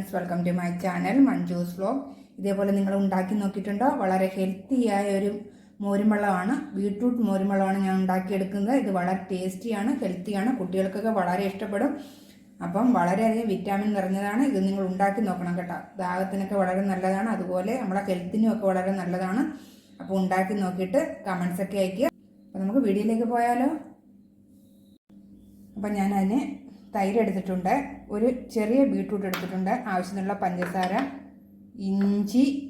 Friends welcome to my channel Manju's blog ഇതേപോലെ നിങ്ങൾ ഉണ്ടാക്കി നോക്കിയിട്ടുണ്ടോ? വളരെ ഹെൽത്തിയായ ഒരു മോരുമ്പളമാണ് ബീട്രൂട്ട് മോരുമ്പളമാണ് ഞാൻ ഉണ്ടാക്കിയെടുക്കുന്നത്. ഇത് വളരെ ടേസ്റ്റിയാണ് ഹെൽത്തിയാണ് കുട്ടികൾക്കൊക്കെ വളരെ ഇഷ്ടപ്പെടും. അപ്പം വളരെയധികം വിറ്റാമിൻ നിറഞ്ഞതാണ്. ഇത് നിങ്ങൾ ഉണ്ടാക്കി നോക്കണം കേട്ടോ. ദാഹത്തിനൊക്കെ വളരെ നല്ലതാണ്. അതുപോലെ നമ്മുടെ ഹെൽത്തിനും ഒക്കെ വളരെ നല്ലതാണ്. അപ്പോൾ ഉണ്ടാക്കി നോക്കിയിട്ട് കമൻസൊക്കെ അയക്കുക അപ്പോൾ നമുക്ക് വീഡിയോയിലേക്ക് പോയാലോ? അപ്പം ഞാൻ അതിന് തൈര് എടുത്തിട്ടുണ്ട് ഒരു ചെറിയ ബീട്രൂട്ട് എടുത്തിട്ടുണ്ട്. ആവശ്യത്തിനുള്ള പഞ്ചസാര ഇഞ്ചി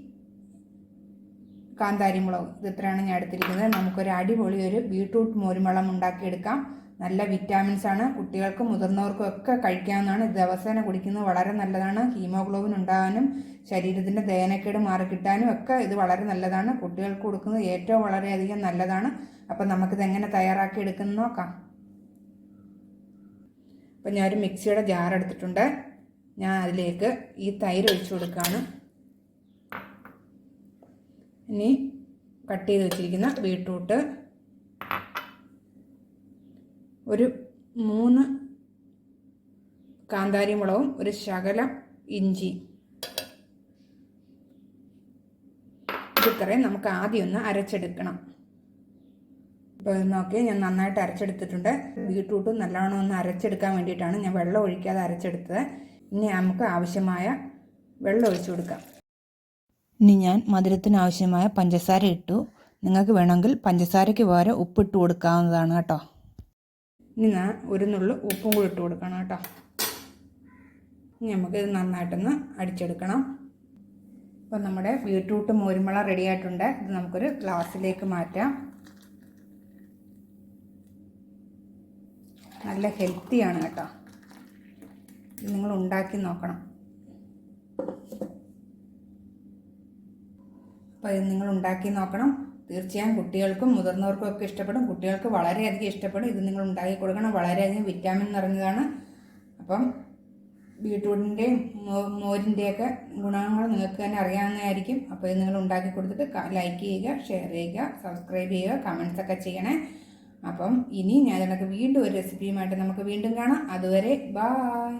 കാന്താരി മുളക് ഇത് ഇത്രയാണ് ഞാൻ എടുത്തിരിക്കുന്നത്. നമുക്കൊരു അടിപൊളി ഒരു ബീട്രൂട്ട് മോരുമളം ഉണ്ടാക്കിയെടുക്കാം. നല്ല വിറ്റാമിൻസ് ആണ്. കുട്ടികൾക്കും മുതിർന്നവർക്കും ഒക്കെ കഴിക്കാവുന്നതാണ്. ദിവസേന കുടിക്കുന്നത് വളരെ നല്ലതാണ്. ഹീമോഗ്ലോബിൻ ഉണ്ടാകാനും ശരീരത്തിന്റെ ദഹനക്കേട് മാറിക്കിട്ടാനും ഒക്കെ ഇത് വളരെ നല്ലതാണ്. കുട്ടികൾക്ക് കൊടുക്കുന്നത് ഏറ്റവും വളരെയധികം നല്ലതാണ്. അപ്പം നമുക്കിത് എങ്ങനെ തയ്യാറാക്കി എടുക്കുന്ന നോക്കാം. അപ്പം ഞാനൊരു മിക്സിയുടെ ജാർ എടുത്തിട്ടുണ്ട്. ഞാൻ അതിലേക്ക് ഈ തൈര് ഒഴിച്ചു കൊടുക്കുകയാണ് ഇനി കട്ട് ചെയ്ത് വെച്ചിരിക്കുന്ന ബീട്രൂട്ട്. ഒരു മൂന്ന് കാന്താരി മുളകും ഒരു ശകലം ഇഞ്ചി. ഇതിത്രയും നമുക്ക് ആദ്യം ഒന്ന് അരച്ചെടുക്കണം. നോക്കി ഞാൻ നന്നായിട്ട് അരച്ചെടുത്തിട്ടുണ്ട്. ബീട്രൂട്ട് നല്ലോണം ഒന്ന് അരച്ചെടുക്കാൻ വേണ്ടിയിട്ടാണ് ഞാൻ വെള്ളം ഒഴിക്കാതെ അരച്ചെടുത്തത്. ഇനി നമുക്ക് ആവശ്യമായ വെള്ളം ഒഴിച്ചു കൊടുക്കാം. ഇനി ഞാൻ മധുരത്തിന് ആവശ്യമായ പഞ്ചസാര ഇട്ടു. നിങ്ങൾക്ക് വേണമെങ്കിൽ പഞ്ചസാരയ്ക്ക് പകരം ഉപ്പിട്ട് കൊടുക്കാവുന്നതാണ് കേട്ടോ. ഇനി ഞാൻ ഒരു നുള്ളു ഉപ്പും കൂടി ഇട്ട് കൊടുക്കണം കേട്ടോ. ഇനി നമുക്ക് ഇത് നന്നായിട്ടൊന്ന് അടിച്ചെടുക്കണം. ഇപ്പം നമ്മുടെ ബീട്രൂട്ട് മോരുമുള റെഡി ആയിട്ടുണ്ട്. ഇത് നമുക്കൊരു ഗ്ലാസ്സിലേക്ക് മാറ്റാം. നല്ല ഹെൽത്തിയാണ് കേട്ടോ. ഇത് നിങ്ങൾ ഉണ്ടാക്കി നോക്കണം. അപ്പോൾ ഇത് നിങ്ങൾ ഉണ്ടാക്കി നോക്കണം. തീർച്ചയായും കുട്ടികൾക്കും മുതിർന്നവർക്കും ഒക്കെ ഇഷ്ടപ്പെടും. കുട്ടികൾക്ക് വളരെയധികം ഇഷ്ടപ്പെടും. ഇത് നിങ്ങൾ ഉണ്ടാക്കി കൊടുക്കണം. വളരെയധികം വിറ്റാമിൻ നിറഞ്ഞതാണ്. അപ്പം ബീട്രൂട്ടിന്റെയും മോരിന്റെയൊക്കെ ഗുണങ്ങൾ നിങ്ങൾക്ക് തന്നെ അറിയാവുന്നതായിരിക്കും. അപ്പോൾ ഇത് നിങ്ങൾ ഉണ്ടാക്കി കൊടുത്തിട്ട് ലൈക്ക് ചെയ്യുക ഷെയർ ചെയ്യുക സബ്സ്ക്രൈബ് ചെയ്യുക കമൻസ് ഒക്കെ ചെയ്യണേ. അപ്പം ഇനി ഞാൻ വീണ്ടും ഒരു റെസിപ്പിയുമായിട്ട് നമുക്ക് വീണ്ടും കാണാം. അതുവരെ ബായ്